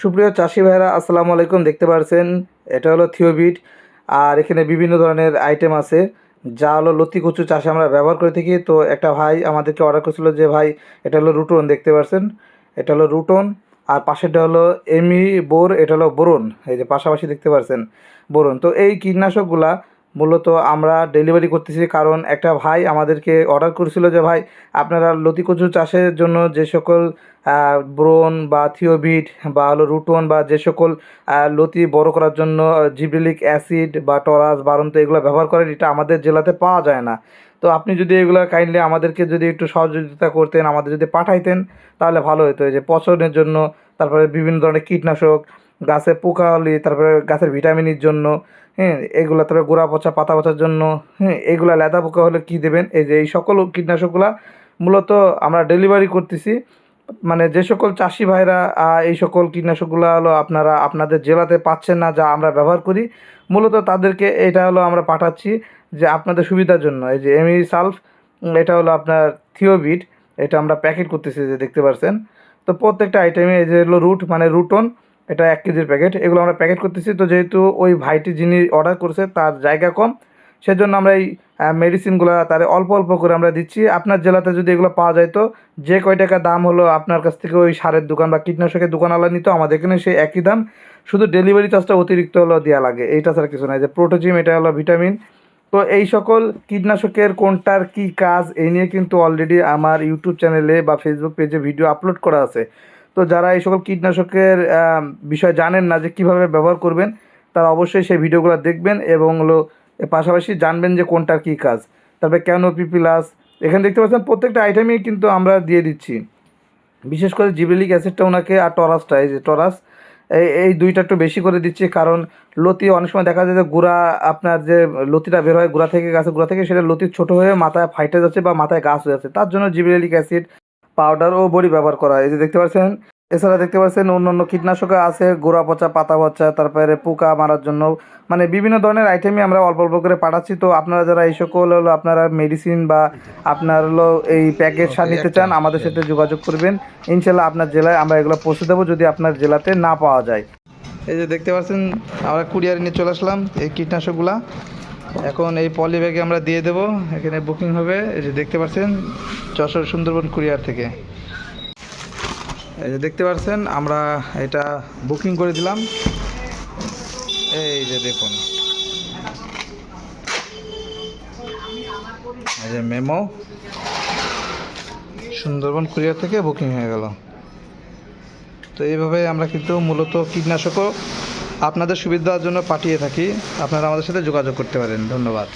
সুপ্রিয় চাষি ভাইরা আসসালামু আলাইকুম। দেখতে পাচ্ছেন এটা হলো থিওবিট। আর এখানে বিভিন্ন ধরনের আইটেম আছে। যা হলো লতি কচু চাষে আমরা ব্যবহার করে থাকি। তো একটা ভাই আমাদেরকে অর্ডার করেছিল যে, ভাই, এটা হলো রুটন, দেখতে পাচ্ছেন এটা হলো রুটন। আর পাশেরটা হলো এমি বোর, এটা হলো বোরন। এই যে পাশাপাশি দেখতে পাচ্ছেন বোরন। তো এই কীটনাশকগুলা মূলত আমরা ডেলিভারি করতেছি কারণ একটা ভাই আমাদেরকে অর্ডার করেছিল যে, ভাই, আপনারা লতি কচু চাষের জন্য যে সকল ব্রোন বা থিওবিট বা হলো রুটন বা যে সকল লতি বড় করার জন্য জিব্রেলিক অ্যাসিড বা টরাস, বারন্ত এগুলো ব্যবহার করেন, এটা আমাদের জেলাতে পাওয়া যায় না। তো আপনি যদি এগুলো কাইন্ডলি আমাদেরকে যদি একটু সহযোগিতা করতেন, আমাদের যদি পাঠাইতেন, তাহলে ভালো হতো যে পচনের জন্য, তারপরে বিভিন্ন ধরনের কীটনাশক গাছে পোকা হলে, তারপরে গাছের ভিটামিনের জন্য হ্যাঁ এগুলো তারপরে গোড়া পচা, পাতা পচার জন্য হ্যাঁ এগুলা লেদা পোকা হলে কী দেবেন? এই যে এই সকল কীটনাশকগুলো মূলত আমরা ডেলিভারি করতেছি। মানে যে সকল চাষি ভাইরা এই সকল কীটনাশকগুলো হলো আপনারা আপনাদের জেলাতে পাচ্ছেন না যা আমরা ব্যবহার করি, মূলত তাদেরকে এটা হলো আমরা পাঠাচ্ছি যে আপনাদের সুবিধার জন্য। এই যে এমি সালফ, এটা হলো আপনার থিওবিট, এটা আমরা প্যাকেট করতেছি যে দেখতে পাচ্ছেন তো প্রত্যেকটা আইটেমে এই যে হলো রুট মানে রুটন এটা এক কেজির প্যাকেট, এগুলো আমরা প্যাকেট করতেছি। তো যেহেতু ওই ভাইটি যিনি অর্ডার করেছে, তার জায়গা কম, সেজন্য আমরা এই মেডিসিনগুলো তার অল্প অল্প করে আমরা দিচ্ছি। আপনার জেলাতে যদি এগুলো পাওয়া যায় তো যে কয় টাকা দাম হলো আপনার কাছ থেকে ওই সারের দোকান বা কীটনাশকের দোকানওয়ালা নিত, আমাদের এখানে সেই একই দাম। শুধু ডেলিভারি চার্জটা অতিরিক্ত হলো দেওয়া লাগে, এইটা ছাড়া কিছু নাই। যে প্রোটোজিম এটা হলো ভিটামিন তো এই সকল কীটনাশকের কোনটার কি কাজ, এই নিয়ে কিন্তু অলরেডি আমার ইউটিউব চ্যানেলে বা ফেসবুক পেজে ভিডিও আপলোড করা আছে। তো যারা এই সকল কীটনাশকের বিষয় জানেন না যে কীভাবে ব্যবহার করবেন, তারা অবশ্যই সেই ভিডিওগুলো দেখবেন এবং হলো পাশাপাশি জানবেন যে কোনটার কী কাজ। তারপরে ক্যানোপি প্লাস এখানে দেখতে পাচ্ছেন প্রত্যেকটা আইটেমই কিন্তু আমরা দিয়ে দিচ্ছি। বিশেষ করে জিবেলিক অ্যাসিডটা ওনাকে, আর টরাসটা এই যে টরাস এই এই দুইটা একটু বেশি করে দিচ্ছি, কারণ লতি অনেক সময় দেখা যায় যে গুড়া, আপনার যে লতিটা বের হয় গুড়া থেকে গাছে গুড়া থেকে, সেটা লতি ছোট হয়ে মাথায় ফাইটে যাচ্ছে বা মাথায় গাছ হয়ে যাচ্ছে। তার জন্য জিবেলিক অ্যাসিড পাউডার ও বড়ি ব্যবহার করা হয়। এই যে দেখতে পাচ্ছেন এছাড়া দেখতে পাচ্ছেন অন্য অন্য কীটনাশক আছে গোড়া পচা পাতা পচা তারপরে পোকা মারার জন্য। মানে বিভিন্ন ধরনের আইটেমই আমরা অল্প অল্প করে পাঠাচ্ছি। তো আপনারা যারা এই সকল হলো আপনারা মেডিসিন বা আপনার হলো এই প্যাকেট সার নিতে চান আমাদের সাথে যোগাযোগ করবেন। ইনশাল্লাহ আপনার জেলায় আমরা এগুলো পৌঁছে দেবো যদি আপনার জেলাতে না পাওয়া যায়। এই যে দেখতে পাচ্ছেন আমরা কুরিয়ার নিয়ে চলে আসলাম এই কীটনাশকগুলা। এখন এই পলি ব্যাগে আমরা দিয়ে দেবো। এখানে বুকিং হবে। এই যে দেখতে পাচ্ছেন, যশোর সুন্দরবন কুরিয়ার থেকে। এই যে দেখতে পাচ্ছেন, আমরা এটা বুকিং করে দিলাম। এই যে দেখুন। এই যে মেমো সুন্দরবন কুরিয়ার থেকে বুকিং হয়ে গেল। তো এইভাবে আমরা কিন্তু মূলত কীটনাশকও আপনাদের সুবিধার জন্য পাঠিয়ে থাকি। আপনারা আমাদের সাথে যোগাযোগ করতে পারেন। ধন্যবাদ।